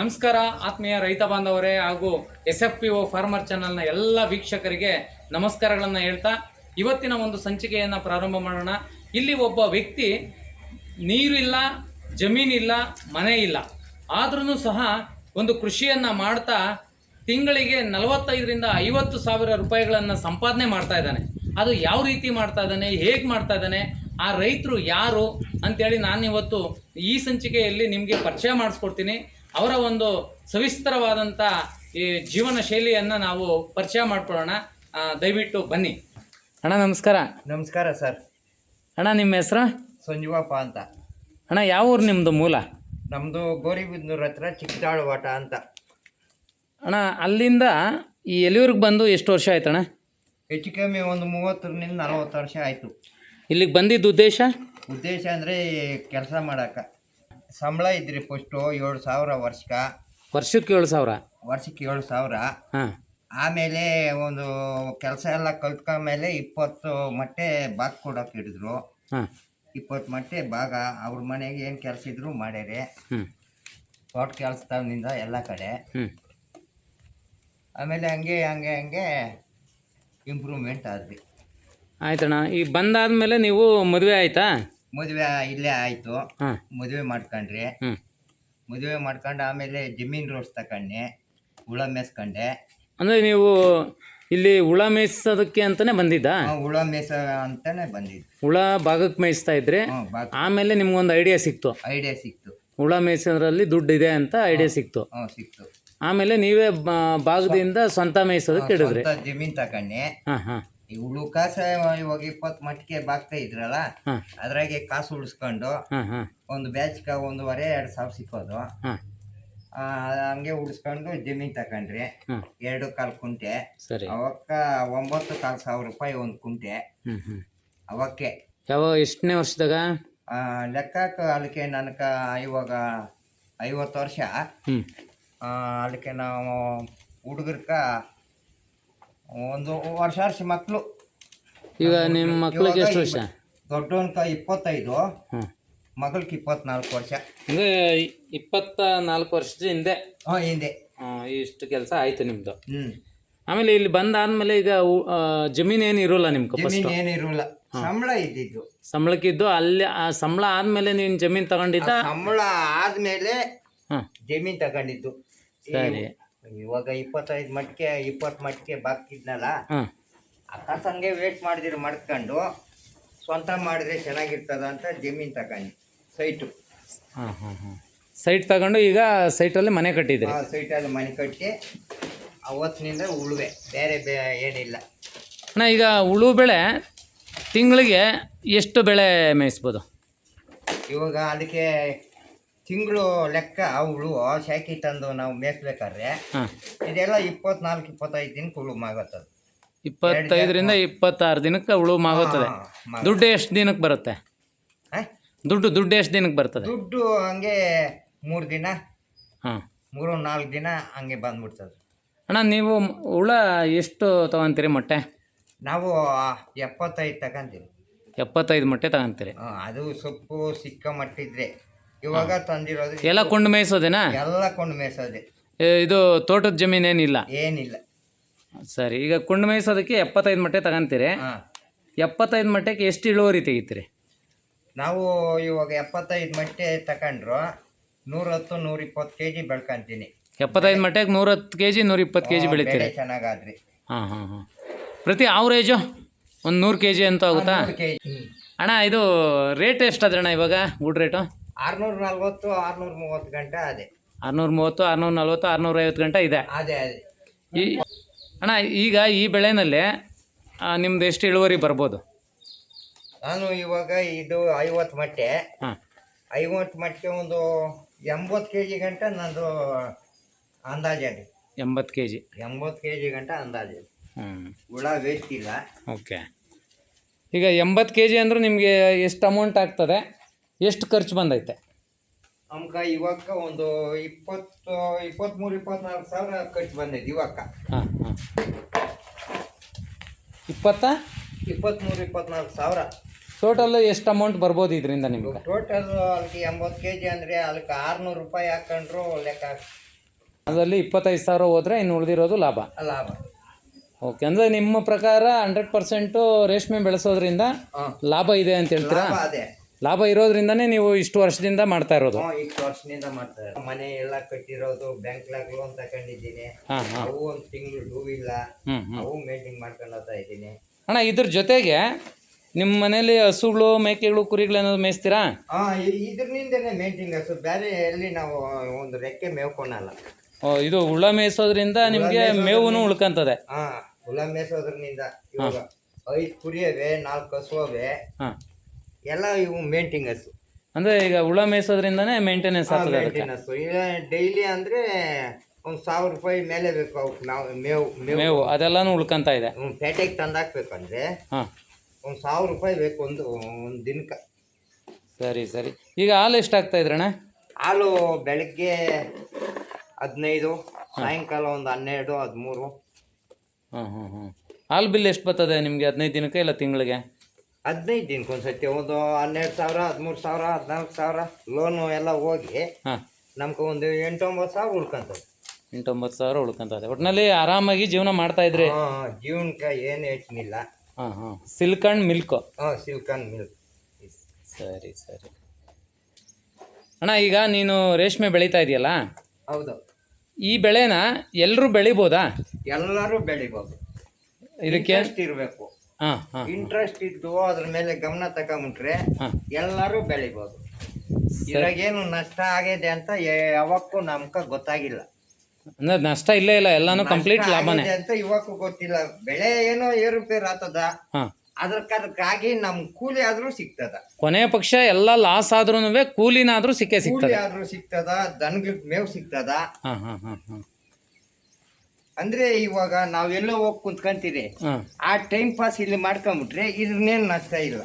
ನಮಸ್ಕಾರ, ಆತ್ಮೀಯ ರೈತ ಬಾಂಧವರೇ ಹಾಗೂ S F P O farmer ಚಾನಲ್ನ ಎಲ್ಲ ವೀಕ್ಷಕರಿಗೆ ನಮಸ್ಕಾರಗಳನ್ನು ಹೇಳ್ತಾ ಇವತ್ತಿನ ಒಂದು ಸಂಚಿಕೆಯನ್ನು ಪ್ರಾರಂಭ ಮಾಡೋಣ. ಇಲ್ಲಿ ಒಬ್ಬ ವ್ಯಕ್ತಿ ನೀರಿಲ್ಲ ಜಮೀನಿಲ್ಲ ಮನೆ ಇಲ್ಲ. ಆದ್ರೂ ಸಹ ಒಂದು ಕೃಷಿಯನ್ನು ಮಾಡ್ತಾ ತಿಂಗಳಿಗೆ ನಲವತ್ತೈದರಿಂದ ಐವತ್ತು ಸಾವಿರ ರೂಪಾಯಿಗಳನ್ನು ಸಂಪಾದನೆ ಮಾಡ್ತಾ ಇದ್ದಾನೆ. ಅದು ಯಾವ ರೀತಿ ಮಾಡ್ತಾ ಇದ್ದಾನೆ, ಹೇಗೆ ಮಾಡ್ತಾ ಇದ್ದಾನೆ, ಆ ರೈತರು ಯಾರು ಅಂತೇಳಿ ನಾನು ಇವತ್ತು ಈ ಸಂಚಿಕೆಯಲ್ಲಿ ನಿಮಗೆ ಪರಿಚಯ ಮಾಡಿಸ್ಕೊಡ್ತೀನಿ. ಅವರ ಒಂದು ಸವಿಸ್ತರವಾದಂಥ ಈ ಜೀವನ ಶೈಲಿಯನ್ನು ನಾವು ಪರಿಚಯ ಮಾಡ್ಕೊಳ್ಳೋಣ. ದಯವಿಟ್ಟು ಬನ್ನಿ. ಅಣ್ಣ ನಮಸ್ಕಾರ. ನಮಸ್ಕಾರ ಸರ್. ಅಣ್ಣ ನಿಮ್ಮ ಹೆಸರು? ಸಂಜೀವಪ್ಪ ಅಂತ. ಅಣ್ಣ ಯಾವ ಊರು ನಿಮ್ಮದು ಮೂಲ? ನಮ್ಮದು ಗೋರಿಬಿದ್ನೂರ್ ಹತ್ರ ಚಿಕ್ಕದಾಳವಾಟ ಅಂತ. ಅಣ್ಣ ಅಲ್ಲಿಂದ ಈ ಎಲಿಯೂರಿಗೆ ಬಂದು ಎಷ್ಟು ವರ್ಷ ಆಯ್ತಣ್ಣ ಹೆಚ್ಚು ಕಮ್ಮಿ ಒಂದು ಮೂವತ್ತರಿಂದ ನಲವತ್ತು ವರ್ಷ ಆಯಿತು. ಇಲ್ಲಿಗೆ ಬಂದಿದ್ದ ಉದ್ದೇಶ? ಉದ್ದೇಶ ಅಂದರೆ ಕೆಲಸ ಮಾಡೋಕೆ. ಸಂಬಳ ಇದ್ರಿ ಫಸ್ಟು ಏಳು ಸಾವಿರ ವರ್ಷಕ್ಕೆ. ವರ್ಷಕ್ಕೆ ಏಳು ಸಾವಿರ? ವರ್ಷಕ್ಕೆ ಏಳು ಸಾವಿರ. ಹಾಂ. ಆಮೇಲೆ ಒಂದು ಕೆಲಸ ಎಲ್ಲ ಕಲ್ತ್ಕೊಂಡ್ಮೇಲೆ ಇಪ್ಪತ್ತು ಮಟ್ಟೆ ಬಾಗ್ ಕೊಡೋಕೆ ಹಿಡಿದ್ರು ಹಾಂ. ಇಪ್ಪತ್ತು ಮಟ್ಟೆ ಭಾಗ ಅವ್ರ ಮನೆಗೆ ಏನು ಕೆಲಸ ಇದ್ರು ಮಾಡ್ಯಾರೆ. ಹ್ಞೂ ತೋಟ ಕೆಲಸದಿಂದ ಎಲ್ಲ ಕಡೆ. ಹ್ಞೂ ಆಮೇಲೆ ಹಂಗೆ ಹಂಗೆ ಹಂಗೆ ಇಂಪ್ರೂವ್ಮೆಂಟ್ ಆದ್ವಿ. ಆಯ್ತಣ್ಣ ಈಗ ಬಂದಾದ್ಮೇಲೆ ನೀವು ಮದುವೆ ಆಯ್ತಾ? ಮದುವೆ ಇಲ್ಲೇ ಆಯ್ತು. ಹಾಂ. ಮದುವೆ ಮಾಡ್ಕೊಂಡ್ರಿ. ಹ್ಞೂ ಮದುವೆ ಮಾಡ್ಕೊಂಡು ಆಮೇಲೆ ಜಮೀನ್ ರೋಡ್ಸ್ ತಕೊಂಡೆ ಹುಳ ಮೇಸ್ಕೊಂಡೆ ಅಂದರೆ ನೀವು ಇಲ್ಲಿ ಹುಳ ಮೇಯಿಸೋದಕ್ಕೆ ಅಂತಾನೆ ಬಂದಿದ್ದಾ? ಆ, ಹುಳ ಮೇಸ ಅಂತಾನೆ ಬಂದಿದ್ದ. ಹುಳ ಭಾಗಕ್ಕೆ ಮೇಯಿಸ್ತಾ ಇದ್ರೆ ಆಮೇಲೆ ಬಾಕ್ ಆಮೇಲೆ ನಿಮ್ಗೊಂದು ಐಡಿಯಾ ಸಿಕ್ತು. ಐಡಿಯಾ ಸಿಕ್ತು. ಹುಳ ಮೇಯಿಸೋದ್ರಲ್ಲಿ ದುಡ್ಡು ಇದೆ ಅಂತ ಐಡಿಯಾ ಸಿಕ್ತು. ಹ್ಞೂ ಸಿಕ್ತು. ಆಮೇಲೆ ನೀವೇ ಬ- ಭಾಗದಿಂದ ಸ್ವಂತ ಮೇಯಿಸೋದಕ್ಕೆ ಹಿಡಿದ್ರಿ ಸ್ವಂತ ಜಮೀನ್ ತಕೊಂಡೆ. ಹಾಂ ಹಾಂ. ಈ ಹುಳು ಕಾಸ ಇವಾಗ ಇಪ್ಪತ್ತು ಮಟ್ಟಿಗೆ ಬಾಗ್ತಾ ಇದ್ರಲ್ಲ ಹಾಂ. ಅದ್ರಾಗೆ ಕಾಸು ಉಳಿಸ್ಕೊಂಡು ಹಾಂ ಹಾಂ. ಒಂದು ಬ್ಯಾಚ್ಗೆ ಒಂದೂವರೆ ಎರಡು ಸಾವಿರ ಸಿಕ್ಕೋದು. ಹಾಂ. ಆ, ಹಂಗೆ ಉಳಿಸ್ಕೊಂಡು ಜಮೀನ್ ತಗೊಂಡ್ರಿ ಹಾಂ. ಎರಡು ಕಾಲು ಕುಂಟೆ. ಸರಿ. ಅವಕ್ಕ ಒಂಬತ್ತು ಕಾಲು ಸಾವಿರ ರೂಪಾಯಿ ಒಂದು ಕುಂಟೆ. ಹ್ಞೂ ಹ್ಞೂ ಅವಕ್ಕೆ. ಯಾವ ಎಷ್ಟನೇ ವರ್ಷದಾಗ? ಲೆಕ್ಕ ಲೆಕ್ಕಕ್ಕೆ ಅದಕ್ಕೆ ನನಗೆ ಇವಾಗ ಐವತ್ತು ವರ್ಷ. ಹ್ಞೂ ಆ, ಅದಕ್ಕೆ ನಾವು ಹುಡುಗರ್ಕ ಒಂದು ವರ್ಷ ವರ್ಷ ಮಕ್ಕಳು ಈಗ ನಿಮ್ಮ ಮಕ್ಳಿಗೆ ಎಷ್ಟು ವರ್ಷ? ದೊಡ್ಡವನ್ಕ ಇಪ್ಪತ್ತೈದು. ಹ್ಞೂ ಮಗಳ್ಗೆ ಇಪ್ಪತ್ನಾಲ್ಕು ವರ್ಷ. ಅಂದರೆ ಇಪ್ಪತ್ತ ನಾಲ್ಕು ವರ್ಷದ ಹಿಂದೆ. ಹಾಂ ಹಿಂದೆ. ಆ, ಇಷ್ಟು ಕೆಲಸ ಆಯ್ತು ನಿಮ್ಮದು ಹ್ಞೂ ಆಮೇಲೆ ಇಲ್ಲಿ ಬಂದಾದ್ಮೇಲೆ ಈಗ ಉ- ಆ, ಜಮೀನ್ ಏನು ಇರೋಲ್ಲ ನಿಮ್ಗೆ ಫಸ್ಟ್ ಜಮೀನು ಏನಿರೋಲ್ಲ ಸಂಬಳ ಇದ್ದಿದ್ದು. ಸಂಬಳಕ್ಕಿದ್ದು ಅಲ್ಲಿ ಆ ಸಂಬಳ ಆದ್ಮೇಲೆ ನೀನು ಜಮೀನ್ ತಗೊಂಡಿದ್ದ? ಸಂಬಳ ಆದ್ಮೇಲೆ ಹಾಂ. ಜಮೀನ್ ತಗೊಂಡಿದ್ದು. ಸರಿ. ಇವಾಗ ಇಪ್ಪತ್ತೈದು ಮಟ್ಟಿಗೆ ಇಪ್ಪತ್ತು ಮಟ್ಟಿಗೆ ಬಾಕಿದ್ನಲ್ಲ ಹಾಂ. ಅಕ್ಕಸಂಗೆ ವೇಟ್ ಮಾಡಿದಿರ ಮಡ್ಕೊಂಡು ಸ್ವಂತ ಮಾಡಿದ್ರೆ ಚೆನ್ನಾಗಿರ್ತದ ಅಂತ ಜಮೀನ್ ತಗೊಂಡು ಸೈಟು ಹಾಂ ಹಾಂ ಹಾಂ. ಸೈಟ್ ತಗೊಂಡು ಈಗ ಸೈಟಲ್ಲಿ ಮನೆ ಕಟ್ಟಿದ್ರಿ? ಆ ಸೈಟಲ್ಲಿ ಮನೆ ಕಟ್ಟಿ ಅವತ್ತಿನಿಂದ ಉಳುವೆ ಬೇರೆ ಬೇ ಏನಿಲ್ಲ. ಅಣ್ಣ ಈಗ ಉಳು ಬೆಳೆ ತಿಂಗಳಿಗೆ ಎಷ್ಟು ಬೆಳೆ ಮೇಯಿಸ್ಬೋದು? ಇವಾಗ ಅದಕ್ಕೆ ತಿಂಗಳು ಲೆಕ್ಕ ಅವಳು ಶಾಖಿ ತಂದು ನಾವು ಮೇಯಿಸ್ಬೇಕಾದ್ರೆ ಹಾಂ. ಇದೆಲ್ಲ ಇಪ್ಪತ್ನಾಲ್ಕು ಇಪ್ಪತ್ತೈದು ದಿನಕ್ಕೆ ಹುಳು ಮಾಗತ್ತದು. ಇಪ್ಪತ್ತೈದರಿಂದ ಇಪ್ಪತ್ತಾರು ದಿನಕ್ಕೆ ಉಳು ಮಾಗುತ್ತದೆ. ದುಡ್ಡು ಎಷ್ಟು ದಿನಕ್ಕೆ ಬರುತ್ತೆ? ದುಡ್ಡು ದುಡ್ಡು ಎಷ್ಟು ದಿನಕ್ಕೆ ಬರ್ತದೆ? ದುಡ್ಡು ಹಂಗೆ ಮೂರು ದಿನ ಹಾಂ. ಮೂರು ನಾಲ್ಕು ದಿನ ಹಂಗೆ ಬಂದ್ಬಿಡ್ತದೆ. ಅಣ್ಣ ನೀವು ಮ್- ಹುಳ ಎಷ್ಟು ತಗೊಂತೀರಿ ಮೊಟ್ಟೆ? ನಾವು ಎಪ್ಪತ್ತೈದು ತಗೊಂತೀವಿ. ಎಪ್ಪತ್ತೈದು ಮೊಟ್ಟೆ ತಗೊಂತೀರಿ. ಹಾ, ಅದು ಸೊಪ್ಪು ಸಿಕ್ಕ ಮಟ್ಟಿದ್ರೆ. ಇವಾಗ ತಂದಿರೋದು ಎಲ್ಲ ಕೊಂಡು ಮೇಯಿಸೋದೇನಾ? ಎಲ್ಲ ಕೊಂಡು ಮೇಯ್ಸೋದೆ. ಇದು ತೋಟದ ಜಮೀನ್ ಏನಿಲ್ಲ? ಏನಿಲ್ಲ. ಸರಿ ಈಗ ಕುಂಡ್ ಮೇಯಿಸೋದಕ್ಕೆ ಎಪ್ಪತ್ತೈದು ಮಟ್ಟೆ ತಗಂತೀರಿ. ಹಾಂ. ಎಪ್ಪತ್ತೈದು ಮಟ್ಟಕ್ಕೆ ಎಷ್ಟು ಇಳುವರಿ ತೆಗಿತೀರಿ? ನಾವು ಇವಾಗ ಎಪ್ಪತ್ತೈದು ಮಟ್ಟೆ ತಗೊಂಡ್ರು ನೂರತ್ತು ನೂರಿಪ್ಪತ್ತು ಕೆ ಜಿ ಬೆಳ್ಕೊಂತೀನಿ. ಎಪ್ಪತ್ತೈದು ಮಟ್ಟೆಗೆ ನೂರತ್ತು ಕೆ ಜಿ ನೂರ ಇಪ್ಪತ್ತು ಕೆ ಜಿ ಬೆಳಿತೀರಿ. ಬೆಳೆ ಚೆನ್ನಾಗಾದ್ರಿ. ಹಾಂ ಹಾಂ ಹಾಂ. ಪ್ರತಿ ಆವ್ರೇಜು ಒಂದು ನೂರು ಕೆ ಜಿ ಅಂತ ಆಗುತ್ತಾ? ಕೆ ಜಿ ಅಣ್ಣ ಇದು ರೇಟ್ ಎಷ್ಟಾದ್ರಣ್ಣ ಇವಾಗ ಗುಡ್ ರೇಟು? ಆರ್ನೂರ ನಲ್ವತ್ತು ಆರ್ನೂರ ಮೂವತ್ತು ಗಂಟೆ ಅದೇ. ಆರ್ನೂರ ಮೂವತ್ತು ಆರ್ನೂರ ನಲ್ವತ್ತು ಆರ್ನೂರ ಐವತ್ತು ಗಂಟೆ ಇದೆ. ಅದೇ ಅದೇ. ಈ ಅಣ್ಣ ಈಗ ಈ ಬೆಳೆನಲ್ಲಿ ನಿಮ್ದು ಎಷ್ಟು ಇಳುವರಿ ಬರ್ಬೋದು? ನಾನು ಇವಾಗ ಇದು ಐವತ್ತು ಮಟ್ಟೆ. ಹಾಂ. ಐವತ್ತು ಮಟ್ಟಿಗೆ ಒಂದು ಎಂಬತ್ತು ಕೆ ಜಿ ಗಂಟ ನಂದು ಅಂದಾಜು ಎಂಬತ್ತು ಕೆ ಜಿ ಎಂಬತ್ತು ಕೆ ಜಿ ಗಂಟ ಅಂದಾಜು ಹ್ಞೂ ಹುಳ ವೇಸ್ಟ್ ಇಲ್ಲ ಓಕೆ. ಈಗ ಎಂಬತ್ತು ಕೆ ಜಿ ಅಂದ್ರೆ ನಿಮಗೆ ಎಷ್ಟು ಅಮೌಂಟ್ ಆಗ್ತದೆ? ಎಷ್ಟು ಖರ್ಚು ಬಂದೈತೆ? ನಮ್ಗೆ ಇವಾಗ ಒಂದು ಇಪ್ಪತ್ತು ಇಪ್ಪತ್ತ್ಮೂರು ಇಪ್ಪತ್ನಾಲ್ಕು ಸಾವಿರ ಖರ್ಚು ಬಂದೈತೆ ಇವಾಗ. ಹಾಂ ಹಾಂ. ಇಪ್ಪತ್ತ? ಇಪ್ಪತ್ತ್ಮೂರು ಇಪ್ಪತ್ನಾಲ್ಕು ಸಾವಿರ. ಟೋಟಲ್ ಎಷ್ಟು ಅಮೌಂಟ್ ಬರ್ಬೋದು ಇದರಿಂದ ನಿಮ್ಗೆ? ಟೋಟಲ್ ಅಲ್ಲಿಗೆ ಎಂಬತ್ತು ಕೆ ಜಿ ಅಂದರೆ ಅದಕ್ಕೆ ಆರುನೂರು ರೂಪಾಯಿ ಹಾಕೊಂಡ್ರು ಲೆಕ್ಕ ಅದರಲ್ಲಿ ಇಪ್ಪತ್ತೈದು ಸಾವಿರ ಹೋದರೆ ಇನ್ನು ಉಳಿದಿರೋದು ಲಾಭ. ಲಾಭ. ಓಕೆ ಅಂದರೆ ನಿಮ್ಮ ಪ್ರಕಾರ ಹಂಡ್ರೆಡ್ ಪರ್ಸೆಂಟು ರೇಷ್ಮೆ ಬೆಳೆಸೋದ್ರಿಂದ ಲಾಭ ಇದೆ ಅಂತ ಹೇಳ್ತೀರಾ? ಅದೇ. ಲಾಭ ಇರೋದ್ರಿಂದನೇ ನೀವು ಇಷ್ಟು ವರ್ಷದಿಂದ ಮಾಡ್ತಾ ಇರೋದು. ಹ್ಞೂ ಇಷ್ಟು ವರ್ಷದಿಂದ ಮಾಡ್ತಾರೆ ಮನೆ ಎಲ್ಲ ಕಟ್ಟಿರೋದು ಬ್ಯಾಂಕ್ ಲೋನ್ ತಗೊಂಡಿದ್ದೀನಿ ಹಾಂ ಹಾಂ. ಅವು ಒಂದು ತಿಂಗಳು ಡೂ ಇಲ್ಲ ಅವು ಮೇಂಟೈನ್ ಮಾಡ್ಕೊಂಡು ಹೋಗ್ತಾ ಇದ್ದೀನಿ. ಅಣ್ಣ ಇದ್ರ ಜೊತೆಗೆ ನಿಮ್ಮ ಮನೇಲಿ ಹಸುಗಳು ಮೇಕೆಗಳು ಕುರಿಗಳು ಏನಾದ್ರು ಮೇಯಿಸ್ತೀರಾ? ಹಾಂ ಇದ್ರನಿಂದನೇ ಮೇಂಟೈನ್ ಹಸು. ಬೇರೆ ಎಲ್ಲಿ ನಾವು ಒಂದು ರೆಕ್ಕೆ ಮೇವ್ಕೊಳಲ್ಲ. ಓ, ಇದು ಉಳ್ಳ ಮೇಯಿಸೋದ್ರಿಂದ ನಿಮಗೆ ಮೇವು ಉಳ್ಕಂತದೆ. ಹಾ ಹುಳ ಮೇಸೋದ್ರನಿಂದ ಇವಾಗ ಐದು ಕುರಿಯವೆ ನಾಲ್ಕು ಹಸುವವೆ ಹಾಂ. ಎಲ್ಲ ಇವು ಮೇಂಟೆನೆನ್ಸ್ ಅಂದ್ರೆ ಈಗ ಹುಳ ಮೇಯಿಸೋದ್ರಿಂದನೇ ಮೇಂಟೆನೆನ್ಸ್ ಆಗ್ತದೆ ಅದಕ್ಕೆ? ಮೇಂಟೈನ್ ಹಸು ಈಗ ಡೈಲಿ ಅಂದ್ರೆ ಒಂದು ಸಾವಿರ ರೂಪಾಯಿ ಮೇಲೆ ಬೇಕು ಅವಕ್ಕೆ ನಾವು ಮೇವು ಮೇವು. ಮೇವು ಅದೆಲ್ಲನೂ ಉಳ್ಕಂತ ಇದೆ? ಹ್ಮ್, ಪೇಟೆಗೆ ತಂದಾಕ್ಬೇಕಂದ್ರೆ ಹಾಂ. ಒಂದು ಸಾವಿರ ರೂಪಾಯಿ ಬೇಕು ಒಂದು ಒಂದು ದಿನಕ್ಕೆ. ಸರಿ ಸರಿ. ಈಗ ಹಾಲು ಎಷ್ಟಾಗ್ತಾ ಇದ್ರಣ್ಣ ಹಾಲು ಬೆಳಗ್ಗೆ ಹದಿನೈದು ಸಾಯಂಕಾಲ ಒಂದು ಹನ್ನೆರಡು ಹದಿಮೂರು. ಹಾಂ ಹಾಂ ಹಾಂ ಹಾಲು ಬಿಲ್ ಎಷ್ಟು ಬರ್ತದೆ ನಿಮಗೆ ಹದಿನೈದು ದಿನಕ್ಕೆ ಇಲ್ಲ ತಿಂಗಳಿಗೆ? ಹದಿನೈದು ದಿನಕ್ಕೆ ಒಂದು ಸತಿ ಒಂದು ಹನ್ನೆರಡು ಸಾವಿರ ಹದಿಮೂರು ಸಾವಿರ ಹದಿನಾಲ್ಕು ಸಾವಿರ ಲೋನು ಎಲ್ಲ ಹೋಗಿ ಹಾಂ. ನಮ್ಗೆ ಒಂದು ಎಂಟೊಂಬತ್ತು ಸಾವಿರ ಉಳ್ಕೊಂತದೆ. ಎಂಟೊಂಬತ್ತು ಸಾವಿರ ಉಳ್ಕೊಂತದೆ. ಒಟ್ಟಿನಲ್ಲಿ ಆರಾಮಾಗಿ ಜೀವನ ಮಾಡ್ತಾ ಇದ್ರಿ? ಹಾಂ ಜೀವನಕ್ಕೆ ಏನು ಹೆಚ್ಚಿನಿಲ್ಲ. ಹಾಂ ಹಾಂ. Silk and milk. ಹಾಂ ಸಿಲ್ಕನ್ ಮಿಲ್ಕ್. ಸರಿ ಸರಿ. ಅಣ್ಣ ಈಗ ನೀನು ರೇಷ್ಮೆ ಬೆಳೀತಾ ಇದೆಯಲ್ಲ? ಹೌದು. ಈ ಬೆಳೆನ ಎಲ್ಲರೂ ಬೆಳಿಬೋದಾ? ಎಲ್ಲರೂ ಬೆಳಿಬೋದು. ಇದಕ್ಕೆ? ಎಷ್ಟು ಇರಬೇಕು. ಇಂಟ್ರೆಸ್ಟ್ ಇದ್ದು ಅದ್ರ ಮೇಲೆ ಗಮನ ತಗೊಂಬಿಟ್ರೆ ಹಾಂ. ಎಲ್ಲರೂ ಬೆಳಿಬೋದು. ಇವಾಗೇನು ನಷ್ಟ ಆಗಿದೆ ಅಂತ ಯಾವಕ್ಕೂ ನಮ್ಕ ಗೊತ್ತಾಗಿಲ್ಲ. ಅಂದ್ರೆ ನಷ್ಟ ಇಲ್ಲೇ ಇಲ್ಲ ಎಲ್ಲಾನು ಕಂಪ್ಲೀಟ್ ಲಾಭನೇ. ಅಂತ ಇವಕ್ಕೂ ಗೊತ್ತಿಲ್ಲ. ಬೆಳೆ ಏನೋ ಏರುಪೇರು ಆತದ. ಹಾಂ. ಅದಕ್ಕಾಗಿ ನಮ್ ಕೂಲಿ ಆದ್ರೂ ಸಿಗ್ತದ. ಕೊನೆಯ ಪಕ್ಷ ಎಲ್ಲ ಲಾಸ್ ಆದ್ರೂ ಕೂಲಿನಾದ್ರೂ ಸಿಕ್ಕೇ ಸಿಗ್ತದೆ. ಆದ್ರೂ ಸಿಗ್ತದ ದನಗಳ ಮೇವು ಸಿಗ್ತದ. ಹ ಹ ಹ ಹಾಂ. ಅಂದ್ರೆ ಇವಾಗ ನಾವೆಲ್ಲೋ ಹೋಗಿ ಕುಂತ್ಕೊಂತೀರಿ ಹಾಂ. ಆ ಟೈಮ್ ಪಾಸ್ ಇಲ್ಲಿ ಮಾಡ್ಕೊಂಬಿಟ್ರೆ ಇದ್ರನ್ನೇನು ನಷ್ಟ ಇಲ್ಲ.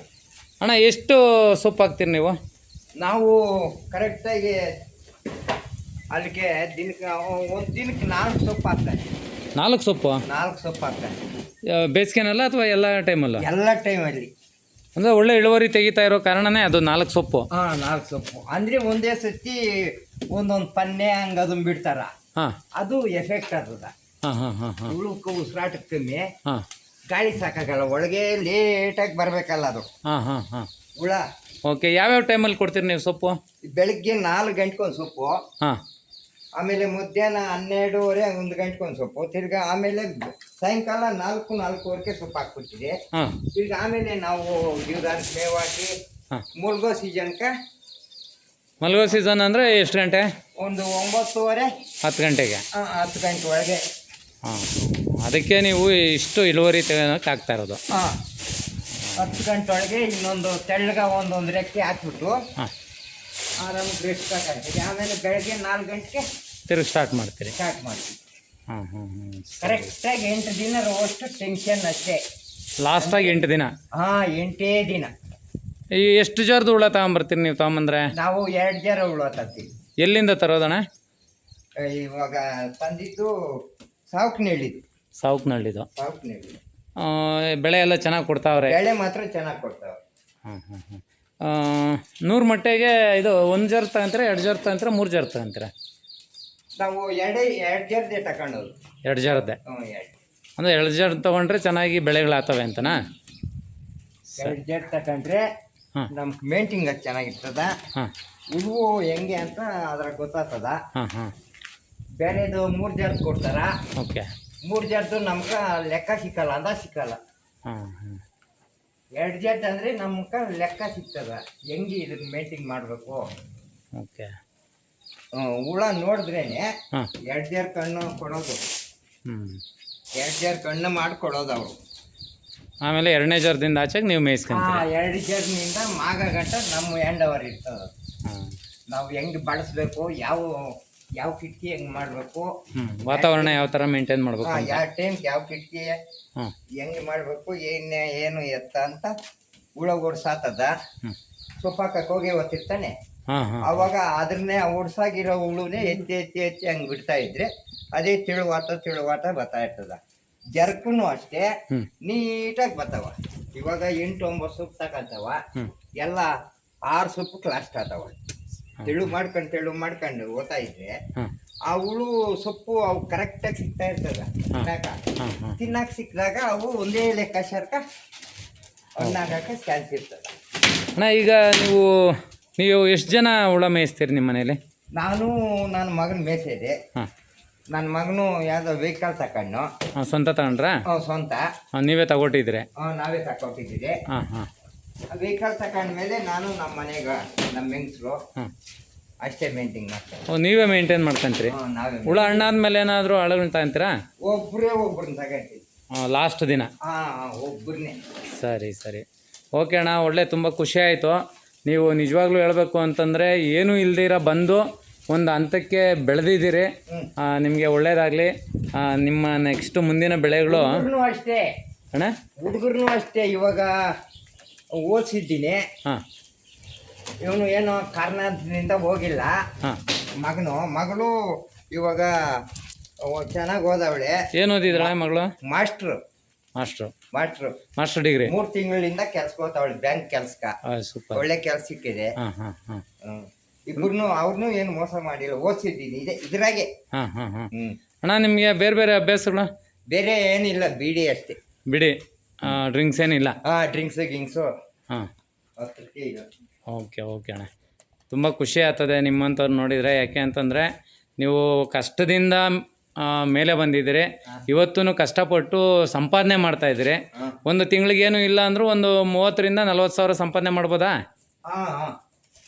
ಅಣ್ಣ ಎಷ್ಟು ಸೊಪ್ಪು ಹಾಕ್ತೀರಿ ನೀವು? ನಾವು ಕರೆಕ್ಟಾಗಿ ಅಲ್ಲಿಗೆ ದಿನಕ್ಕೆ ಒಂದು ದಿನಕ್ಕೆ ನಾಲ್ಕು ಸೊಪ್ಪು ಹಾಕ್ತಾರೆ ನಾಲ್ಕು ಸೊಪ್ಪು? ನಾಲ್ಕು ಸೊಪ್ಪು ಹಾಕ್ತಾರೆ ಆ, ಬೇಸಿಗೆನಲ್ಲ ಅಥವಾ ಎಲ್ಲ ಟೈಮಲ್ಲ ಎಲ್ಲ ಟೈಮಲ್ಲಿ ಅಂದ್ರೆ ಒಳ್ಳೆ ಇಳುವರಿ ತೆಗಿತಾ ಇರೋ ಕಾರಣನೇ ಅದು ನಾಲ್ಕು ಸೊಪ್ಪು. ಹಾಂ ನಾಲ್ಕು ಸೊಪ್ಪು. ಅಂದರೆ ಒಂದೇ ಸತಿ ಒಂದೊಂದು ಪನ್ನೆ ಹಂಗೆ ಅದನ್ನ ಬಿಡ್ತಾರ. ಹಾಂ. ಅದು ಎಫೆಕ್ಟ್ ಆಗ್ತದ ಹಾಂ ಹಾಂ ಹಾಂ ಹಾಂ. ಉಳುಕ್ಕೆ ಉಸಿರಾಟ ಕಮ್ಮಿ ಹಾಂ. ಗಾಳಿ ಸಾಕಾಗಲ್ಲ ಒಳಗೆ ಲೇಟಾಗಿ ಬರಬೇಕಲ್ಲ ಅದು. ಹಾಂ ಹಾಂ ಹಾಂ. ಹುಳ. ಓಕೆ ಯಾವ್ಯಾವ ಟೈಮಲ್ಲಿ ಕೊಡ್ತೀರಿ ನೀವು ಸೊಪ್ಪು? ಬೆಳಗ್ಗೆ ನಾಲ್ಕು ಗಂಟೆಗೆ ಒಂದು ಸೊಪ್ಪು. ಹಾಂ. ಆಮೇಲೆ ಮಧ್ಯಾಹ್ನ ಹನ್ನೆರಡೂವರೆ ಒಂದು ಗಂಟೆಗೆ ಒಂದು ಸೊಪ್ಪು. ತಿರ್ಗಾ ಆಮೇಲೆ ಸಾಯಂಕಾಲ ನಾಲ್ಕು ನಾಲ್ಕೂವರೆಗೆ ಸೊಪ್ಪು ಹಾಕ್ಬಿಡ್ತೀವಿ. ಹಾಂ. ತಿರ್ಗಾ ಆಮೇಲೆ ನಾವು ಜೀವದಾನ ಸೇವಾಗಿ ಮುಳುಗೋ ಸೀಸನ್ಗೆ ಮಲಗೋ ಸೀಸನ್ ಅಂದರೆ ಎಷ್ಟು ಗಂಟೆ? ಒಂದು ಒಂಬತ್ತುವರೆ. ಹತ್ತು ಗಂಟೆಗೆ. ಹಾಂ ಹತ್ತು ಗಂಟೆ ಒಳಗೆ. ಹಾಂ. ಅದಕ್ಕೆ ನೀವು ಇಷ್ಟು ಇಳುವರಿ ತೆಗೆದಕ್ಕೆ ಆಗ್ತಾ ಇರೋದು. ಹಾಂ. ಹತ್ತು ಗಂಟೆ ಒಳಗೆ ಇನ್ನೊಂದು ತೆಳ್ಳಗ ಒಂದೊಂದು ರೆಕ್ಕೆ ಹಾಕ್ಬಿಟ್ಟು ಹಾಂ. ಆರಾಮಾಗಿ ಸ್ಟಾರ್ಟ್ ಆಮೇಲೆ ಬೆಳಗ್ಗೆ ನಾಲ್ಕು ಗಂಟೆಗೆ ತಿರುಗಿ ಸ್ಟಾರ್ಟ್ ಮಾಡ್ತೀರಿ. ಸ್ಟಾರ್ಟ್ ಮಾಡ್ತೀವಿ. ಹಾಂ ಹಾಂ ಹಾಂ. ಕರೆಕ್ಟಾಗಿ ಎಂಟು ದಿನ ರೋಸ್ಟ್ ಟೆನ್ಷನ್ ಅಷ್ಟೇ. ಲಾಸ್ಟಾಗಿ ಎಂಟು ದಿನ? ಹಾಂ ಎಂಟೇ ದಿನ. ಈ ಎಷ್ಟು ಜರ್ದು ಹುಳ ತಗೊಂಬರ್ತೀರಿ ನೀವು ತಗೊಂಬಂದ್ರೆ? ನಾವು ಎರಡು ಜರ ತರ್ತೀವಿ. ಎಲ್ಲಿಂದ ತರೋದಣ್ಣ? ಇವಾಗ ತಂದಿದ್ದು ಸಾವುಕ್ನಳ್ಳಿದು ಸಾವುಕ್ನಳ್ಳಿದು. ಸಾವುಕ್ನಳ್ಳಿ. ಆ, ಬೆಳೆ ಎಲ್ಲ ಚೆನ್ನಾಗಿ ಕೊಡ್ತಾವ್ರೆ? ಬೆಳೆ ಮಾತ್ರ ಚೆನ್ನಾಗಿ ಕೊಡ್ತಾವೆ ಹಾಂ ಹಾಂ ಹಾಂ ನೂರು ಮಟ್ಟೆಗೆ ಇದು ಒಂದು ಜರ್ ತಗೊಂತೀರ ಎರಡು ಜರ್ ತಗಂತ್ರೆ ಮೂರು ಜರ್ ತಗೊಂತೀರ? ನಾವು ಎರಡೇ ಎರಡು ಜರ್ದೆ ತಗೊಂಡೋದು ಎರಡು ಜರದ್ದೆ ಹ್ಞೂ ಎರಡು ಅಂದರೆ ಎರಡು ಜರ್ ತೊಗೊಂಡ್ರೆ ಚೆನ್ನಾಗಿ ಬೆಳೆಗಳಾಗ್ತವೆ ಅಂತನಾ? ಎರಡು ಜರ್ ತಗೊಂಡ್ರೆ ಹಾಂ. ನಮ್ಗೆ ಮೇಂಟಿಂಗ್ ಚೆನ್ನಾಗಿರ್ತದ. ಹಾಂ. ಉಳುವು ಹೆಂಗೆ ಅಂತ ಅದ್ರಾಗ ಗೊತ್ತಾಗ್ತದ. ಹಾಂ ಹಾಂ. ಬೇರೆದು ಮೂರು ಜಾರ್ ಕೊಡ್ತಾರ? ಓಕೆ. ಮೂರು ಜಾರ್ದು ನಮ್ಗೆ ಲೆಕ್ಕ ಸಿಕ್ಕಲ್ಲ ಅಂದ ಸಿಕ್ಕಲ್ಲ. ಹಾಂ ಹಾಂ. ಎರಡು ಜಾರ್ ಅಂದರೆ ನಮ್ಗೆ ಲೆಕ್ಕ ಸಿಗ್ತದ. ಹೆಂಗೆ ಇದನ್ನ ಮೇಂಟೈನ್ ಮಾಡಬೇಕು? ಓಕೆ. ಹುಳ ನೋಡಿದ್ರೇನೆ ಹಾಂ. ಎರಡು ಜಾರ್ ಕಣ್ಣು ಕೊಡೋದು. ಹ್ಞೂ ಎರಡು ಜರ್ ಕಣ್ಣು ಮಾಡಿಕೊಡೋದು ಅವರು. ಆಮೇಲೆ ಎರಡನೇ ಜರ್ದಿಂದ ಆಚೆಗೆ ನೀವು ಮೇಯಿಸ್ಕೊಂತೀರಿ. ಎರಡು ಜರ್ನಿಂದ ಮಾಗ ಗಂಟ ನಮ್ಮ ಹ್ಯಾಂಡ್ ಓವರ್ ಇರ್ತದ. ಹಾಂ ನಾವು ಹೆಂಗೆ ಬಳಸಬೇಕು ಯಾವ ಯಾವ ಕಿಟಕಿ ಹೆಂಗ್ ಮಾಡ್ಬೇಕು? ವಾತಾವರಣ ಯಾವ ತರ ಮೇಂಟೈನ್ ಮಾಡ್ಬೇಕು ಅಂತ. ಯಾವ ಟೈಮ್ ಯಾವ ಕಿಟಕಿ ಹೆಂಗ್ ಮಾಡ್ಬೇಕು ಏನು ಏನು ಎತ್ತ ಅಂತ ಹುಳ ಓಡ್ಸಾತದ? ಸೊಪ್ಪಾಕಕ್ಕೆ ಹೋಗಿ ಹಾಂ ಹಾಂ. ಅವಾಗ ಅದನ್ನೇ ಓಡ್ಸಾಗಿರೋ ಹುಳುನೇ ಎತ್ತಿ ಎತ್ತಿ ಎತ್ತಿ ಹಂಗ್ ಬಿಡ್ತಾ ಇದ್ರೆ ಅದೇ ತಿಳುವಾತ ತಿಳುವಾತ ಬರ್ತಾ ಇರ್ತದ. ಜರ್ಕುನು ಅಷ್ಟೇ ನೀಟಾಗಿ ಬರ್ತಾವ. ಇವಾಗ ಎಂಟು ಒಂಬತ್ತು ಸೊಪ್ಪು ತಗೊಂತಾವ. ಎಲ್ಲ ಆರು ಸೊಪ್ಪು ಕ್ಲಾಸ್ಟ್ ಆತಾವ ತೆಳು ಮಾಡ್ಕೊಂಡು ತೆಳು ಮಾಡ್ಕೊಂಡು ಓದ್ತಾ ಇದ್ರೆ ಆ ಹುಳು ಸೊಪ್ಪು ಅವು ಕರೆಕ್ಟಾಗಿ ಸಿಗ್ತಾ ಇರ್ತದ ತಿನ್ನಾಕ. ಸಿಕ್ಕಿದಾಗ ಅವು ಒಂದೇ ಲೆಕ್ಕ ಶರ್ಕ ಹಣ್ಣಾಗಕ್ಕೆ ಚಾನ್ಸ್ ಇರ್ತದ. ಅಣ್ಣ ಈಗ ನೀವು ನೀವು ಎಷ್ಟು ಜನ ಹುಳ ಮೇಯಿಸ್ತೀರಿ ನಿಮ್ಮ ಮನೇಲಿ ನಾನು ನನ್ನ ಮಗನ ಮೇಯಿಸಿದೆ. ನನ್ನ ಮಗನು ಯಾವುದೋ ವೆಹಿಕಲ್ ತಕೊಂಡು ಸ್ವಂತ ತಗೊಂಡ್ರಾ? ಸ್ವಂತ. ನೀವೇ ತಗೊಟ್ಟಿದ್ರೆ? ನಾವೇ ತಗೊಟ್ಟಿದ್ದೀರಿ ಹಾಂ ಹಾಂ. ವೆಹಿಕಲ್ ಮೇಲೆ ನಾನು ನಮ್ಮ ಮನೆಗೆ ನಮ್ಮ ಹೆಂಗಸರು ಅಷ್ಟೇ ಮೇಂಟೈನ್ ಮಾಡ್ತಾರೆ ಓ ನೀವೇ ಮೇಂಟೈನ್ ಮಾಡ್ಕೊಂತೀರಿ? ಹುಳ ನಾವೇ ಹುಳ ಹಣ್ಣಾದ್ಮೇಲೆ ಏನಾದರೂ ಹಳಗಳನ್ನ ತಗೊಂತೀರಾ ಒಬ್ಬರೇ ಒಬ್ರನ್ನ ತಗೊಂತೀವಿ. ಲಾಸ್ಟ್ ದಿನ? ಹಾಂ ಒಬ್ಬರನ್ನೇ ಸರಿ ಸರಿ. ಓಕೆ ಅಣ್ಣ ಒಳ್ಳೆ ತುಂಬ ಖುಷಿ ಆಯಿತು. ನೀವು ನಿಜವಾಗ್ಲೂ ಹೇಳಬೇಕು ಅಂತಂದರೆ ಏನೂ ಇಲ್ದಿರ ಬಂದು ಒಂದು ಹಂತಕ್ಕೆ ಬೆಳೆದಿದ್ದೀರಿ. ನಿಮಗೆ ಒಳ್ಳೇದಾಗಲಿ. ನಿಮ್ಮ ನೆಕ್ಸ್ಟ್ ಮುಂದಿನ ಬೆಳೆಗಳು ಅಷ್ಟೇ. ಅಣ್ಣ? ಹುಡುಗರು ಅಷ್ಟೇ ಇವಾಗ ಓದಿಸಿದ್ದೀನಿ. ಹಾಂ. ಇವನು ಏನು ಕಾರಣದಿಂದ ಹೋಗಿಲ್ಲ. ಹಾಂ. ಮಗನು ಮಗಳು ಇವಾಗ ಚೆನ್ನಾಗಿ ಓದವಳೆ. ಏನು ಓದಿದ್ರಣ್ಣ ಮಗಳು? Master. Master. Master. Master degree? ಮೂರು ತಿಂಗಳಿಂದ ಕೆಲ್ಸಕ್ಕೆ ಹೋಗ್ತಾವಳೆ ಬ್ಯಾಂಕ್ ಕೆಲ್ಸಕ್ಕ. ಸೂಪರ್. ಒಳ್ಳೆ ಕೆಲ್ಸ ಸಿಕ್ಕಿದೆ. ಹಾಂ ಹಾಂ ಹಾಂ. ಇಬ್ಬರನ್ನು ಅವ್ರನ್ನೂ ಏನು ಮೋಸ ಮಾಡಿಲ್ಲ ಓದಿಸಿದ್ದೀನಿ. ಇದೆ ಇದ್ರಾಗೆ. ಹಾಂ ಹಾಂ ಹಾಂ. ಅಣ್ಣ ನಿಮಗೆ ಬೇರೆ ಬೇರೆ ಅಭ್ಯಾಸಗಳು? ಬೇರೆ ಏನಿಲ್ಲ ಬಿಡಿ ಅಷ್ಟೇ. ಬಿಡಿ ಡ್ರಿಂಕ್ಸ್ ಏನಿಲ್ಲ? ಹಾಂ ಡ್ರಿಂಕ್ಸ್ ಗಿಂಕ್ಸು ಹಾಂ. ಓಕೆ ಓಕೆ ಅಣ್ಣ. ತುಂಬ ಖುಷಿ ಆಗ್ತದೆ ನಿಮ್ಮಂಥವ್ರು ನೋಡಿದರೆ. ಯಾಕೆ ಅಂತಂದರೆ ನೀವು ಕಷ್ಟದಿಂದ ಮೇಲೆ ಬಂದಿದ್ದೀರಿ. ಇವತ್ತೂ ಕಷ್ಟಪಟ್ಟು ಸಂಪಾದನೆ ಮಾಡ್ತಾ ಇದ್ದೀರಿ. ಒಂದು ತಿಂಗಳಿಗೇನು ಇಲ್ಲ ಅಂದರೂ ಒಂದು ಮೂವತ್ತರಿಂದ ನಲ್ವತ್ತು ಸಾವಿರ ಸಂಪಾದನೆ ಮಾಡ್ಬೋದಾ?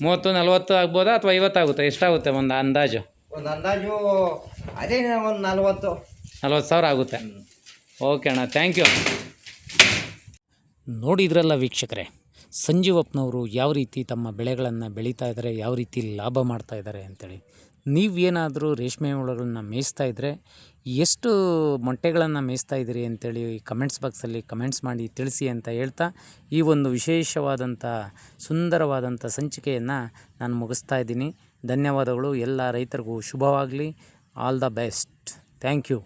ಮೂವತ್ತು ನಲ್ವತ್ತು ಆಗ್ಬೋದಾ ಅಥವಾ ಐವತ್ತಾಗುತ್ತೆ? ಎಷ್ಟಾಗುತ್ತೆ ಒಂದು ಅಂದಾಜು? ಒಂದು ಅಂದಾಜು ಅದೇ ಒಂದು ನಲ್ವತ್ತು. ನಲ್ವತ್ತು ಸಾವಿರ ಆಗುತ್ತೆ. ಓಕೆ ಅಣ್ಣ ಥ್ಯಾಂಕ್ ಯು ನೋಡಿದ್ರಲ್ಲ ವೀಕ್ಷಕರೇ, ಸಂಜೀವಪ್ಪನವರು ಯಾವ ರೀತಿ ತಮ್ಮ ಬೆಳೆಗಳನ್ನು ಬೆಳೀತಾ ಇದ್ದಾರೆ, ಯಾವ ರೀತಿ ಲಾಭ ಮಾಡ್ತಾ ಇದ್ದಾರೆ ಅಂತೇಳಿ. ನೀವೇನಾದರೂ ರೇಷ್ಮೆ ಹುಳುಗಳನ್ನ ಮೇಯಿಸ್ತಾ ಇದ್ದರೆ ಎಷ್ಟು ಮೊಟ್ಟೆಗಳನ್ನು ಮೇಯಿಸ್ತಾ ಇದ್ದೀರಿ ಅಂತೇಳಿ ಕಮೆಂಟ್ಸ್ ಬಾಕ್ಸಲ್ಲಿ ಕಮೆಂಟ್ಸ್ ಮಾಡಿ ತಿಳಿಸಿ ಅಂತ ಹೇಳ್ತಾ, ಈ ಒಂದು ವಿಶೇಷವಾದಂಥ ಸುಂದರವಾದಂಥ ಸಂಚಿಕೆಯನ್ನು ನಾನು ಮುಗಿಸ್ತಾ ಇದ್ದೀನಿ. ಧನ್ಯವಾದಗಳು. ಎಲ್ಲ ರೈತರಿಗೂ ಶುಭವಾಗಲಿ. All the best thank you